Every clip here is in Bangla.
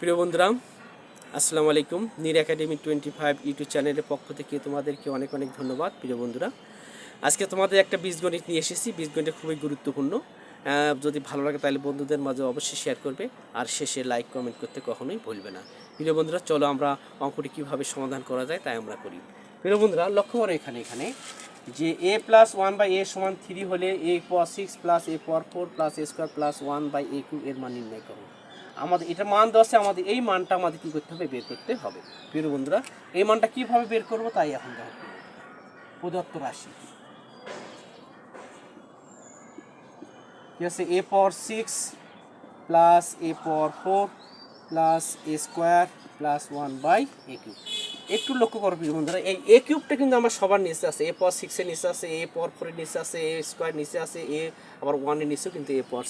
প্রিয় বন্ধুরা, আসসালামু আলাইকুম। Neer academy twenty five YouTube চ্যানেলের পক্ষ থেকে তোমাদেরকে অনেক অনেক ধন্যবাদ, প্রিয় বন্ধুরা। আজকে তোমাদের একটা বীজগণিত নিয়ে এসেছি। বীজগণিত খুবই গুরুত্বপূর্ণ। যদি ভালো লাগে তাহলে বন্ধুদের মাঝে অবশ্যই শেয়ার করবে। আর শেষে লাইক কমেন্ট করতে কখনোই ভুলবে না। প্রিয় বন্ধুরা, চলো আমরা অঙ্কটি কীভাবে সমাধান করা যায় তাই আমরা করি। প্রিয় বন্ধুরা, লক্ষ্য করো এখানে এখানে। যে a plus one by a সমান থ্রি হলে a power six plus a power four plus a square plus one by a cube এর মান নির্ণয় করো। আমাদের এটা মান দেওয়া আছে আমাদের এই মানটা আমাদের কী করতে হবে? বের করতে হবে। প্রিয় বন্ধুরা, এই মানটা কীভাবে বের করব তাই এখন দেখো। প্রদত্ত রাশি। আছে? এ পর six plus a power four plus a square plus one by a cube. একটু লক্ষ্য করো প্রিয় বন্ধুরা, এই এ কিউবটা কিন্তু আমার সবার নিচে আছে এ পাওয়ার সিক্সের নিচে আছে এ পাওয়ার ফোরের নিচে আছে এ স্কোয়ার নিচে আছে এ আবার ওয়ানের নিচেও কিন্তু এ পাওয়ার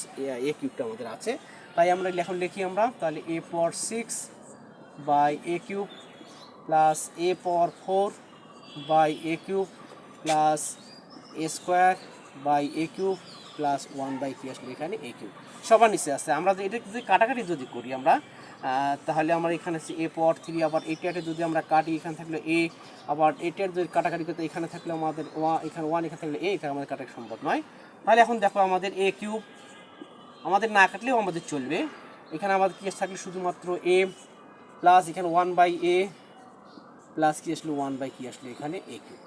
এ কিউবটা আমাদের আছে। তাই আমরা এখন লিখি আমরা, তাহলে a power six by a cube plus a power four by a cube plus a square by a cube plus one by কি আসলে এখানে এ কিউব সবার নিচে আছে। আমরা এটা যদি কাটাকাটি যদি করি আমরা তাহলে আমরা এখানে আছে এ পাওয়ার থ্রি আবার এটাতে যদি আমরা কাটি, এখানে থাকলে এ আবার এটার যদি কাটাকাটি করতে, এখানে থাকলে আমাদের ওয়া এখানে ওয়ান এখানে থাকলে এ এখানে আমাদের কাটা সম্ভব নয়। তাহলে এখন দেখো আমাদের এ কিউব আমাদের না কাটলেও আমাদের চলবে। এখানে আমাদের কি থাকলে শুধুমাত্র এ প্লাস এখানে ওয়ান বাই এ প্লাস কি আসলো ওয়ান বাই কি আসলো এখানে এ কিউব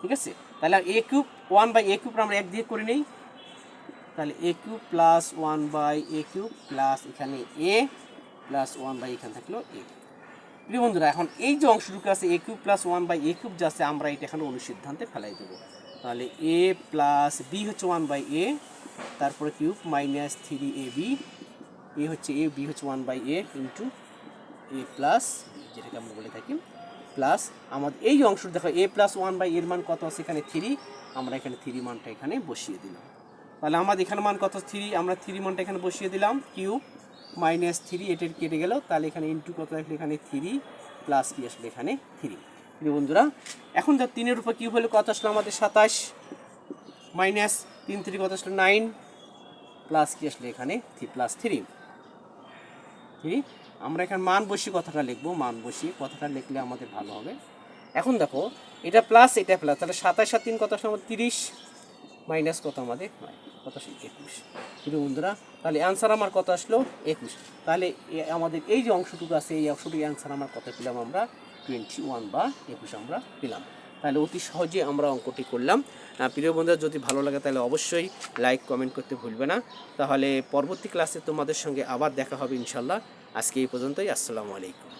ঠিক আছে? তাহলে a cube one by a cube আমরা এক দিয়ে করে নেই। তাহলে a cube plus one by a cube plus এখানে এ প্লাস ওয়ান বাই এখানে থাকল এ প্রিয় বন্ধুরা, এখন এই যে অংশটুকু আছে a cube plus one by a cube যা আছে আমরা এটা এখানে অনুসিদ্ধান্তে ফেলাই দেবো। তাহলে এ প্লাস বি হচ্ছে ওয়ান বাই এ তারপরে cube minus three a b a হচ্ছে এ বি হচ্ছে one by a into a plus b যেটাকে আমরা বলে থাকি। প্লাস আমাদের এই অংশটা দেখো এ প্লাস ওয়ান বাই এর মান কত আছে এখানে? থ্রি আমরা এখানে থ্রি মানটা এখানে বসিয়ে দিলাম। তাহলে আমাদের এখানে মান কত? থ্রি আমরা থ্রি মানটা এখানে বসিয়ে দিলাম কিউ মাইনাস থ্রি এটার কেটে গেল। তাহলে এখানে ইন্টু কত আসলে? এখানে থ্রি প্লাস কি আসলে এখানে থ্রি প্রিয় বন্ধুরা, এখন ধর তিনের উপর কিউব হলে কত আসলো? আমাদের সাতাশ। মাইনাস তিন থ্রি কত আসলো? নাইন প্লাস কি আসলে? এখানে থ্রি প্লাস থ্রি থ্রি আমরা এখানে মান বসিয়ে কথাটা লিখব। মান বসিয়ে কথাটা লিখলে আমাদের ভালো হবে। এখন দেখো, এটা প্লাস এটা প্লাস তাহলে সাতাশ আর তিন কত আসলো? আমাদের তিরিশ। মাইনাস কত আমাদের? কত একুশ। প্রিয় বন্ধুরা, তাহলে অ্যান্সার আমার কত আসলো? একুশ। তাহলে আমাদের এই যে অংশটুকু আছে, এই অংশটুকু অ্যান্সার আমার কত পেলাম আমরা? টোয়েন্টি ওয়ান বা একুশ আমরা পেলাম। তাহলে অতি সহজে আমরা অঙ্কটি করলাম। প্রিয় বন্ধুরা, যদি ভালো লাগে তাহলে অবশ্যই লাইক কমেন্ট করতে ভুলবে না। তাহলে পরবর্তী ক্লাসে তোমাদের সঙ্গে আবার দেখা হবে ইনশাল্লাহ আজকে এই পর্যন্তই। আসসালামু আলাইকুম।